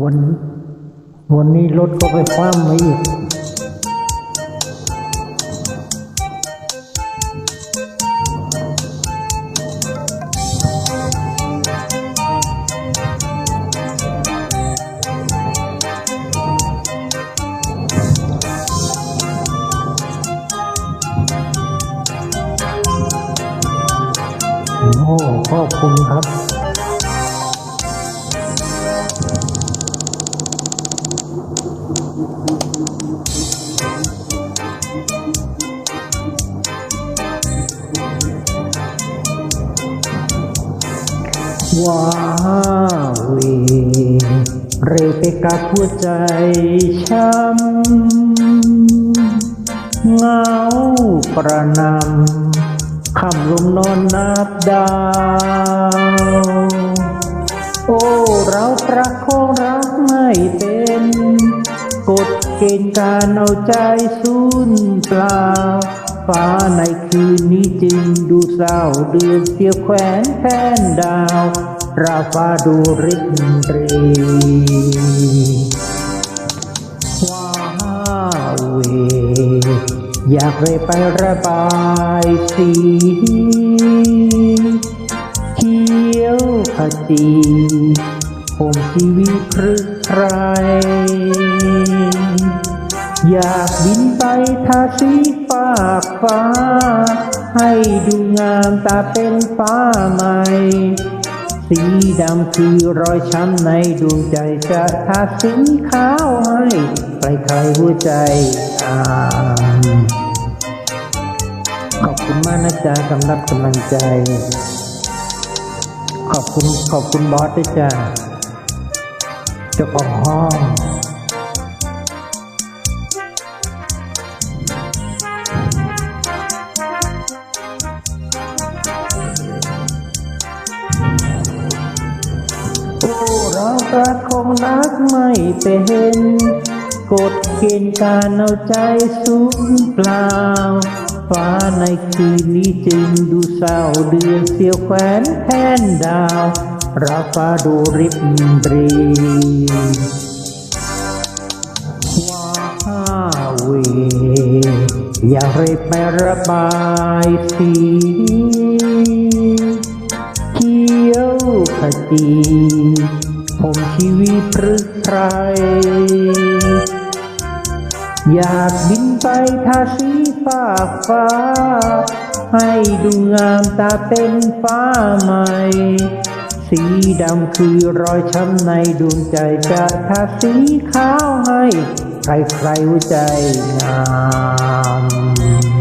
วันวันนี้รถก็ไปคว่ำมาอีกโอ้ขอบคุณครับ ว้าวเวเรไปกับหัวใจช้ำเงาประนำคำลมนอนนับดาว โอ้ เราประคองรักไม่เป็น เกณฑ์การเอาใจสูญเปล่า ฟ้าในคืนนี้จึงดูเศร้าเดือนเสียวแขวนแผ่นดาว ราฟ้าดูริบเรีว้าวเว อยากเลยไประบายสีเขียวขจีผมชีวิตพรึกใคร อยากบินไปทาสีฟากฟ้า ให้ดูงามตาเป็นฟ้าใหม่ สีดำคือรอยช้ำในดวงใจจะทาสีขาวให้ใครใครๆหัวใจอาขอบคุณมากนะจ๊ะสำหรับกำลังใจ ขอบคุณขอบคุณบอสด้วยจ้ะเจ้าของห้อง อ้เรารักคงรักไม่เป็นกฎเกณฑ์การเอาใจสูญเปล่า ฟ้าในคืนนี้จึงดูเศร้าเดือนเสียวแขวนแผ่นดาวราฟ้าดูริบรีว้าวเวอย่ากเลยไประบายสีเขียวขจี ผมชีวิตพรึกใคร อยากบินไปทาสีฟ้าฟ้า ให้ดูงามตาเป็นฟ้าใหม่ สีดำคือรอยช้ำในดวงใจจะทาสีขาวให้ ใครใครหัวใจงาม